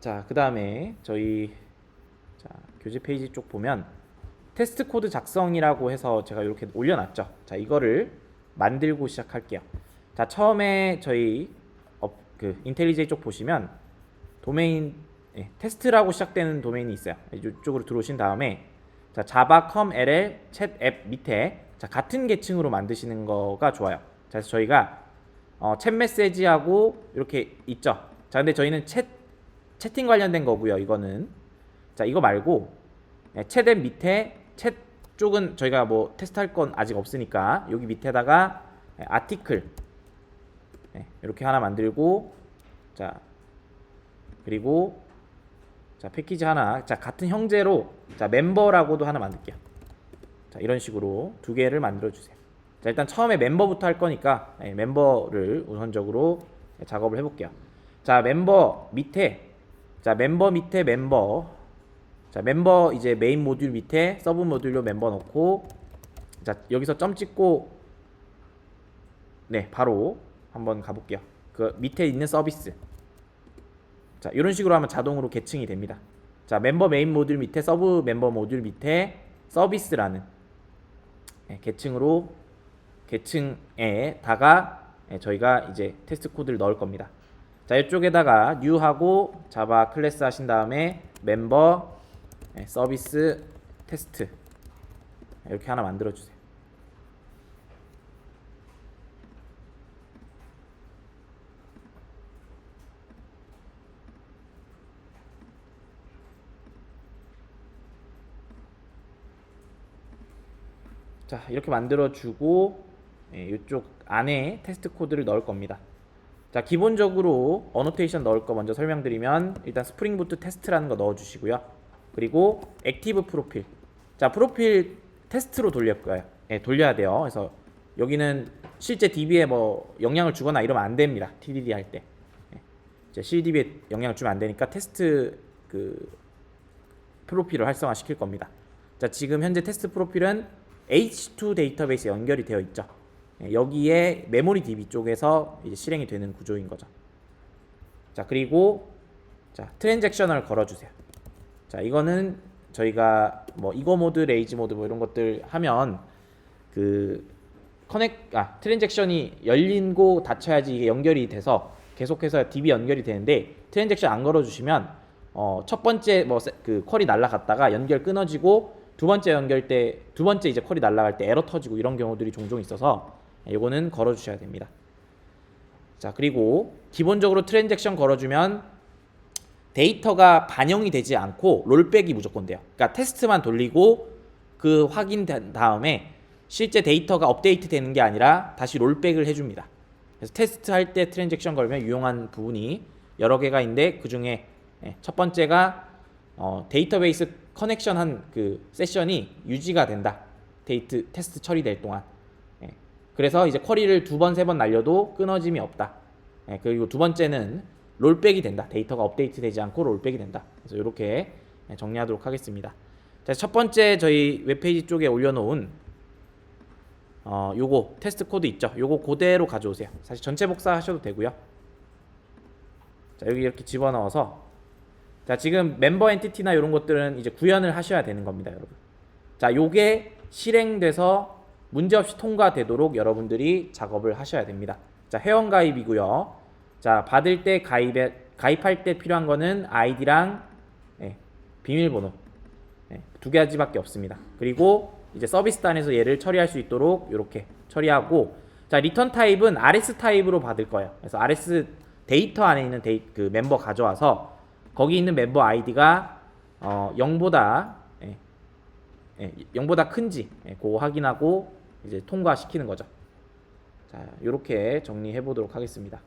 자, 그 다음에 저희 자, 교재 페이지 쪽 보면 테스트 코드 작성이라고 해서 제가 이렇게 올려놨죠. 자, 이거를 만들고 시작할게요. 자, 처음에 저희 업, 그 인텔리제이 쪽 보시면 도메인 예, 테스트라고 시작되는 도메인이 있어요. 이쪽으로 들어오신 다음에 자, 자바, 컴, LL, 챗 앱 밑에 자, 같은 계층으로 만드시는 거가 좋아요. 자, 그래서 저희가 어, 챗 메시지하고 이렇게 있죠. 자, 근데 저희는 챗 채팅 관련된 거고요. 이거는 자, 이거 말고 예, 챗앱 밑에 챗 쪽은 저희가 뭐 테스트할 건 아직 없으니까 여기 밑에다가 예, 아티클 예, 이렇게 하나 만들고 자 그리고 자 패키지 하나 자 같은 형제로 자 멤버라고도 하나 만들게요. 자 이런 식으로 두 개를 만들어 주세요. 자 일단 처음에 멤버부터 할 거니까 예, 멤버를 우선적으로 예, 작업을 해볼게요. 자 멤버 밑에 자 멤버 밑에 멤버 자 멤버 이제 메인 모듈 밑에 서브 모듈로 멤버 넣고 자 여기서 점 찍고 네 바로 한번 가볼게요. 그 밑에 있는 서비스 자 이런 식으로 하면 자동으로 계층이 됩니다. 자 멤버 메인 모듈 밑에 서브 멤버 모듈 밑에 서비스라는 네, 계층으로 계층에다가 네, 저희가 이제 테스트 코드를 넣을 겁니다. 자 이쪽에다가 뉴하고 자바 클래스 하신 다음에 멤버 네, 서비스 테스트 이렇게 하나 만들어 주세요. 자 이렇게 만들어 주고 예, 이쪽 안에 테스트 코드를 넣을 겁니다. 자 기본적으로 어노테이션 넣을 거 먼저 설명드리면 일단 스프링 부트 테스트라는 거 넣어 주시고요. 그리고 액티브 프로필. 자 프로필 테스트로 돌릴 거예요. 예, 돌려야 돼요. 그래서 여기는 실제 DB에 뭐 영향을 주거나 이러면 안 됩니다. TDD 할 때. 예, 이제 CDB에 영향을 주면 안 되니까 테스트 그 프로필을 활성화 시킬 겁니다. 자 지금 현재 테스트 프로필은 H2 데이터베이스 연결이 되어 있죠. 예, 여기에 메모리 DB 쪽에서 실행이 되는 구조인 거죠. 자 그리고 자 트랜잭셔널 걸어 주세요. 자 이거는 저희가 뭐 이거 모드, 레이지 모드 뭐 이런 것들 하면 그 커넥 아 트랜잭션이 열린 고 닫혀야지 이게 연결이 돼서 계속해서 DB 연결이 되는데 트랜잭션 안 걸어 주시면 어 첫 번째 뭐그 퀄이 날라갔다가 연결 끊어지고 두 번째 연결 때 두 번째 이제 퀄이 날라갈 때 에러 터지고 이런 경우들이 종종 있어서 이거는 걸어주셔야 됩니다. 자 그리고 기본적으로 트랜잭션 걸어주면 데이터가 반영이 되지 않고 롤백이 무조건 돼요. 그러니까 테스트만 돌리고 그 확인된 다음에 실제 데이터가 업데이트 되는 게 아니라 다시 롤백을 해줍니다. 그래서 테스트 할 때 트랜잭션 걸면 유용한 부분이 여러 개가 있는데 그 중에 첫 번째가 어, 데이터베이스 커넥션 한 그 세션이 유지가 된다. 데이트 테스트 처리될 동안. 예. 그래서 이제 쿼리를 두 번 세 번 날려도 끊어짐이 없다. 예. 그리고 두 번째는 롤백이 된다. 데이터가 업데이트 되지 않고 롤백이 된다. 그래서 이렇게 정리하도록 하겠습니다. 자, 첫 번째 저희 웹페이지 쪽에 올려놓은 어, 요거 테스트 코드 있죠. 요거 그대로 가져오세요. 사실 전체 복사하셔도 되고요. 자, 여기 이렇게 집어넣어서 자, 지금 멤버 엔티티나 이런 것들은 이제 구현을 하셔야 되는 겁니다, 여러분. 자, 요게 실행돼서 문제없이 통과되도록 여러분들이 작업을 하셔야 됩니다. 자, 회원 가입이고요. 자, 받을 때 가입에 가입할 때 필요한 거는 아이디랑 예, 비밀번호 예, 두 가지밖에 없습니다. 그리고 이제 서비스 단에서 얘를 처리할 수 있도록 이렇게 처리하고 자 리턴 타입은 RS 타입으로 받을 거예요. 그래서 RS 데이터 안에 있는 데이, 그 멤버 가져와서 거기 있는 멤버 아이디가 어, 0보다 예, 예, 0보다 큰지 예, 그거 확인하고 이제 통과시키는 거죠. 자 이렇게 정리해 보도록 하겠습니다.